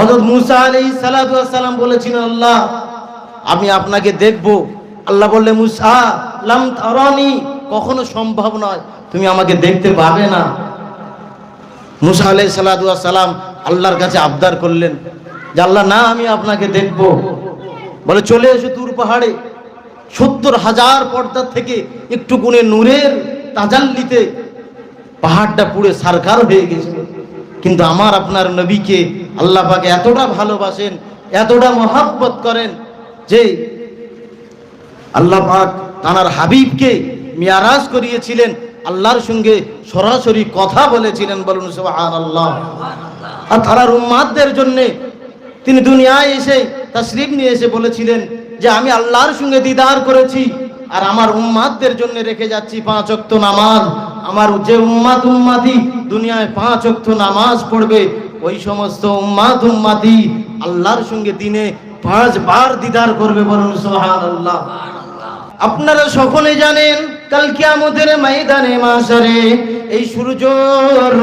হযরত মুসা ওয়াস সালাম বলেছিলেন আল্লাহ, আমি আপনাকে দেখব। আল্লাহ বললে মুসা, লাম কখনো সম্ভব নয়, তুমি আমাকে দেখতে পাবে না। মুসা সালাতু সালাম আল্লাহর কাছে আবদার করলেন, যে আল্লাহ, না, আমি আপনাকে দেখব। বলে, চলে এসো তুর পাহাড়ে, সত্তর হাজার পর্দার থেকে একটু গুণে নূরের তাজাল্লিতে পাহাড়টা পুড়ে সারকার হয়ে গেছিল কিন্তু আমার আপনার নবীকে আল্লাহ পাকে এতটা ভালোবাসেন, এতটা মহাব্বত করেন যে আল্লাহ পাক তানার হাবিবকে মিয়ারাজ করিয়েছিলেন, আল্লাহর সঙ্গে সরাসরি কথা বলেছিলেন বলুন সুবহান আল্লাহ আর তারার উম্মাদদের জন্যে তিনি দুনিয়ায় এসে তাশরিফ নিয়ে এসে বলেছিলেন যে আমি আল্লাহর সঙ্গে দিদার করেছি আর আমার উম্মাদদের জন্য রেখে যাচ্ছি পাঁচ অক্ত নামাজ। আমার যে উম্মাদ উম্মাদি দুনিয়ায় পাঁচ অক্ত নামাজ পড়বে ওই সমস্ত উম্মাদ উম্মাদি আল্লাহর সঙ্গে দিনে পাঁচ বার দিদার করবে বলুন সোহান আল্লাহ আপনারা সকলে জানেন, কাল কিয়ামতের ময়দানে মাসারে এই সূর্যর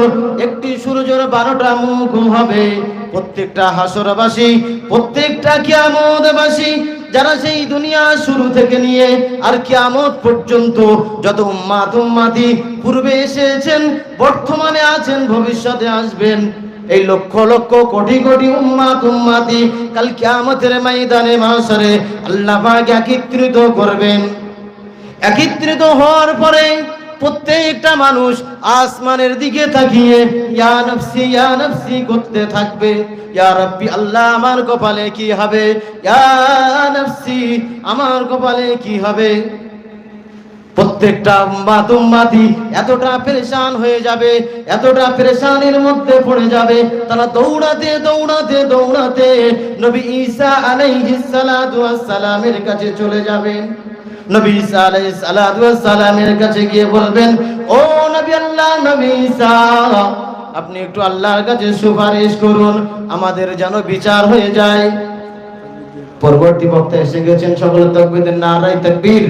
একটি সূর্যের বারোটা মুখ হবে। প্রত্যেকটা হাসরবাসী, প্রত্যেকটা কিয়ামতবাসী, যারা সেই দুনিয়া শুরু থেকে নিয়ে আর কিয়ামত পর্যন্ত যত উম্মাত উম্মাতি পূর্বে এসেছেন, বর্তমানে আছেন, ভবিষ্যতে আসবেন এই লক্ষ লক্ষ কোটি কোটি উম্মাত উম্মাতি কাল কিয়ামতের ময়দানে মাসারে আল্লাহ পাক একত্রিত করবেন। একত্রিত হওয়ার পরে প্রত্যেকটা মানুষ আসমানের দিকে তাকিয়ে, ইয়া নফসি ইয়া নফসি করতে থাকবে। ইয়া রাব্বি, আল্লাহ আমার কপালে কি হবে? ইয়া নফসি, আমার কপালে কি হবে? প্রত্যেকটা উম্মাত উম্মাতি এতটা পেরেশান হয়ে যাবে, এতটা পেরেশানির মধ্যে পড়ে যাবে। তারা দৌড়াতে দৌড়াতে দৌড়াতে নবী ঈসা আলাইহিস সালাতু সালামের কাছে চলে যাবেন। নবী ঈসা আলাইহিস সালাতু সালামের কাছে গিয়ে বলবেন, ও নবী আল্লাহ, নবী ঈসা, আপনি একটু আল্লাহর কাছে সুপারিশ করুন, আমাদের যেন বিচার হয়ে যায়। পরবর্তী বক্তা এসে গেছেন সকল তকবীরের নারাই তাকবীর।